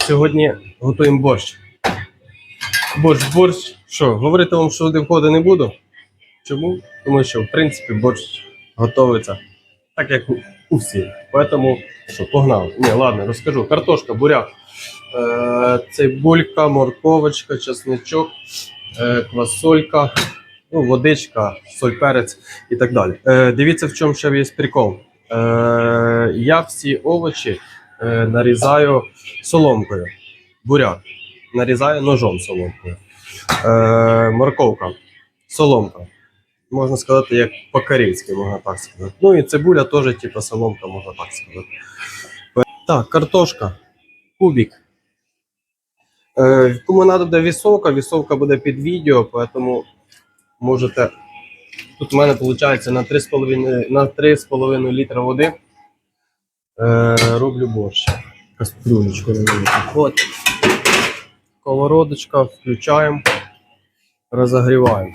Сьогодні готуємо борщ. Борщ, борщ. Що, говорити вам, що туди входи не буду. Чому? Тому що, в принципі, борщ готується так, як у, всіх. Поэтому, що, погнали. Ні, ладно, розкажу. Картошка, буряк, е, цибулька, морковочка, чесничок, е, квасолька, ну, водичка, соль, перець і так далі. Е, дивіться, в чому ще є прикол. Е, я всі овочі нарізаю соломкою. Буряк. Нарізаю ножом соломкою. Е, морковка. Соломка. Можна сказати, як по-корейськи, можна так сказати. Ну і цибуля теж, типу, соломка, можна так сказати. Так, картошка. Кубик. Е, кому треба буде вісовка, вісовка буде під відео, тому можете. Тут в мене виходить на 3,5 на 3,5 літра води. Е, роблю борщ. Кастрюлечку невелику. От. Сковородочка, включаємо, розогріваємо.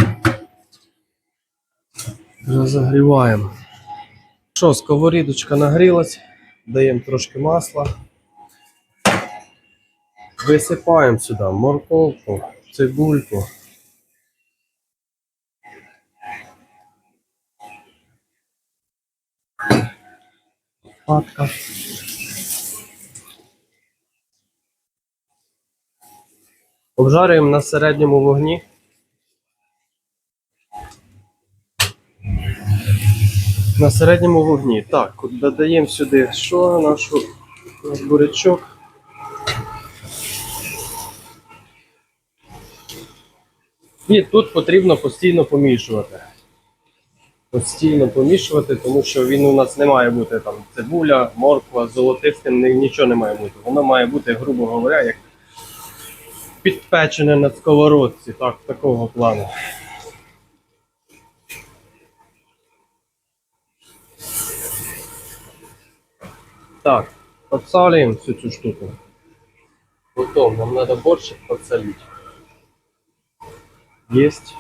Розогріваємо. Що, сковорідочка нагрілась, даємо трошки масла. Висипаємо сюди морковку, цибульку. Патка. Обжарюємо на середньому вогні. На середньому вогні. Так, додаємо сюди що нашу наш бурячок. І тут потрібно постійно помішувати. Постійно помішувати, тому що він у нас не має бути там цибуля, морква, золотистим, ні- нічого не має бути. Воно має бути, грубо говоря, як підпечене на сковородці, так, такого плану. Так, подсалюємо всю цю штуку. Потом нам надо борщик подсолить. Есть.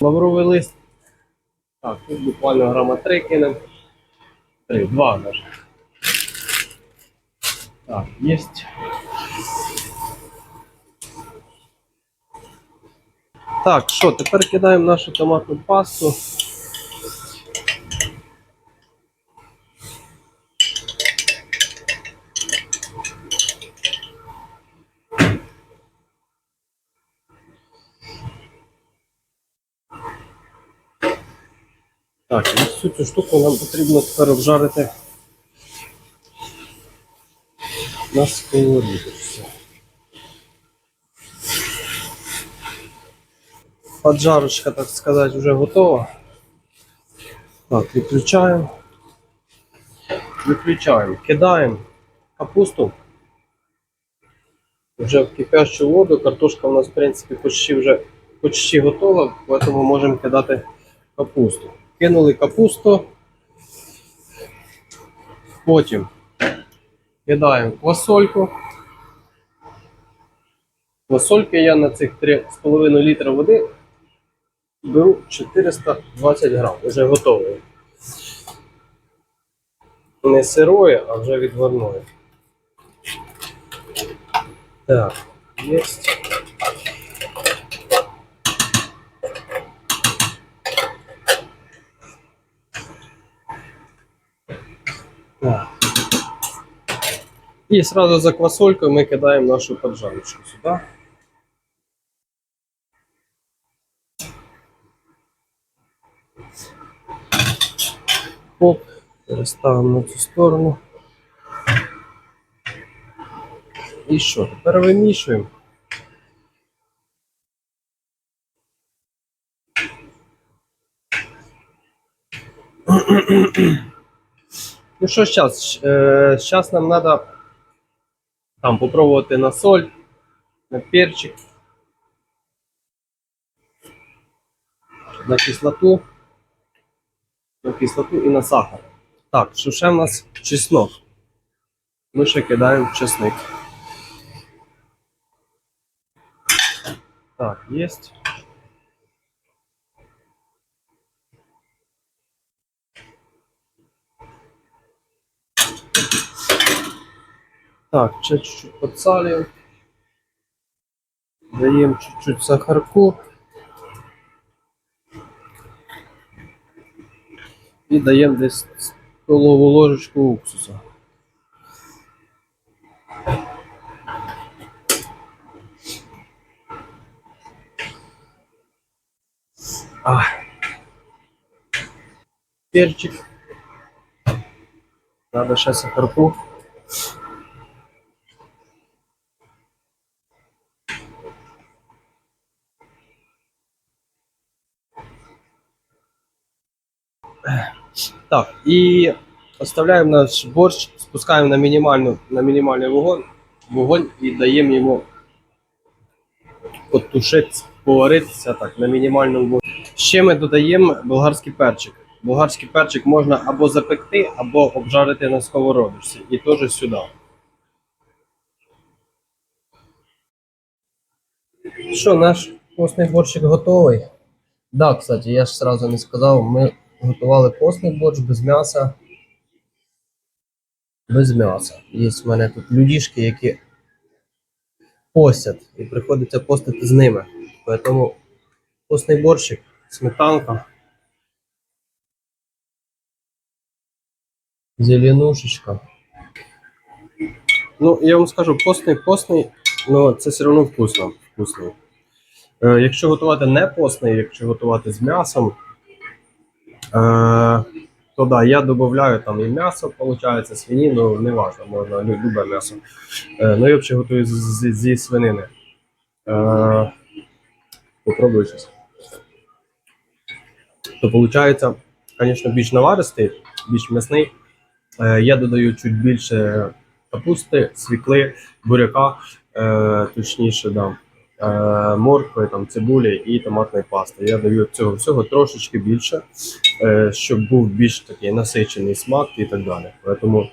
Лавровий лист. Так, тут буквально грама 3 кинемо. 3, 2 навіть. Так, є. Так, що, тепер кидаємо нашу томатну пасту. Так, і всю цю штуку нам потрібно тепер обжарити на сковорідочці. Поджарочка, так сказати, вже готова. Так, виключаємо. Виключаємо. Кидаємо капусту. Вже в кипящу воду. Картошка у нас, в принципі, почти вже почти готова, тому можемо кидати капусту. Кинули капусту. Потім кидаємо квасольку. Квасольки я на цих 3,5 літра води беру 420 грам, вже готової. Не сирої, а вже відварної. Так, єсть. І сразу за квасолькою ми кидаємо нашу поджарочку сюди. Оп, переставимо на цю сторону. І що? Тепер вимішуємо. Ну що зараз? Зараз нам треба там попробувати на соль, на перчик, на кислоту, на кислоту і на сахар. Так, що ще в нас чеснок. Ми ще кидаємо чесник. Так, есть. Так, ще чуть-чуть подсалюємо. Даємо чуть-чуть сахарку. І даємо десь столову ложечку уксуса. А. Перчик. Надо ще сахарку. Так, і оставляємо наш борщ, спускаємо на, мінімальну, на мінімальний вогонь, вогонь і даємо йому потушитися, поваритися так, на мінімальному вогні. Ще ми додаємо болгарський перчик. Болгарський перчик можна або запекти, або обжарити на сковородочці. І теж сюди. Що, наш постний борщик готовий? Так, да, кстати, я ж сразу не сказав, ми готували постний борщ без м'яса. Без м'яса. Є в мене тут людішки, які постять, і приходиться постити з ними. Тому постний борщик, сметанка, зеленушечка. Ну, я вам скажу, постний, постний, але це все одно вкусно. вкусний. Е, якщо готувати не постний, якщо готувати з м'ясом, то да, я додаю там і м'ясо, виходить, свинину, не важливо, можна любе м'ясо. Е, ну, я взагалі готую зі свинини. Е, попробую щось. То виходить, звісно, більш наваристий, більш м'ясний. Е, я додаю чуть більше капусти, свікли, буряка, е, точніше, да, е, моркви, там, цибулі і томатної пасти. Я даю цього всього трошечки більше, е, щоб був більш такий насичений смак і так далі. Тому...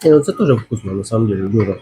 Це теж вкусно, на самом деле, дуже.